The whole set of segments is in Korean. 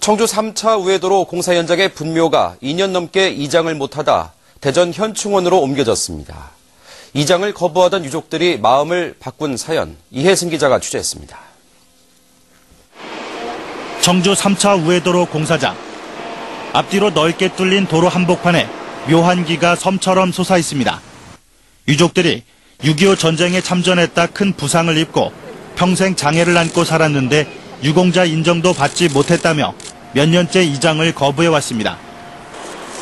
청주 3차 우회도로 공사 현장의 분묘가 2년 넘게 이장을 못하다 대전 현충원으로 옮겨졌습니다. 이장을 거부하던 유족들이 마음을 바꾼 사연 이혜승 기자가 취재했습니다. 청주 3차 우회도로 공사장. 앞뒤로 넓게 뚫린 도로 한복판에 묘한 기가 섬처럼 솟아 있습니다. 유족들이 6.25 전쟁에 참전했다 큰 부상을 입고 평생 장애를 안고 살았는데 유공자 인정도 받지 못했다며 몇 년째 이장을 거부해왔습니다.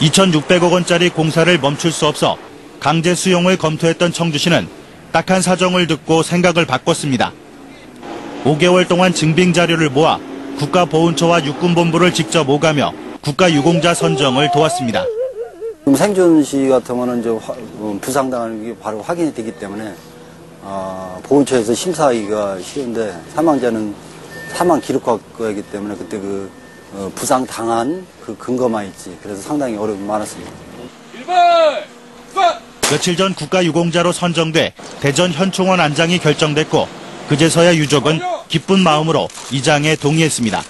2,600억 원짜리 공사를 멈출 수 없어 강제 수용을 검토했던 청주시는 딱한 사정을 듣고 생각을 바꿨습니다. 5개월 동안 증빙 자료를 모아 국가보훈처와 육군본부를 직접 오가며 국가유공자 선정을 도왔습니다. 생존 시 같으면은 이제 화- 어, 부상당하는 게 바로 확인이 되기 때문에 어, 보훈처에서 심사하기가 쉬운데 사망자는 사망 기록과이기 때문에 그때 그 어, 부상 당한 그 근거만 있지 그래서 상당히 어려움이 많았습니다. 며칠 전 국가유공자로 선정돼 대전 현충원 안장이 결정됐고 그제서야 유족은 기쁜 마음으로 이장에 동의했습니다.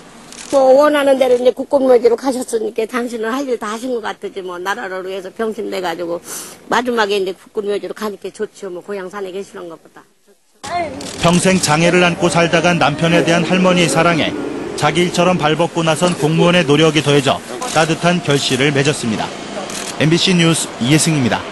뭐 원하는 대로 이제 국군묘지로 가셨으니까 당신은 할 일 다 하신 것 같으지 뭐 나라를 위해서 병신 돼가지고 마지막에 이제 국군묘지로 가니까 좋죠 뭐 고향 산에 계시는 것보다. 평생 장애를 안고 살다간 남편에 대한 할머니의 사랑에 자기 일처럼 발벗고 나선 공무원의 노력이 더해져 따뜻한 결실을 맺었습니다. MBC 뉴스 이혜승입니다.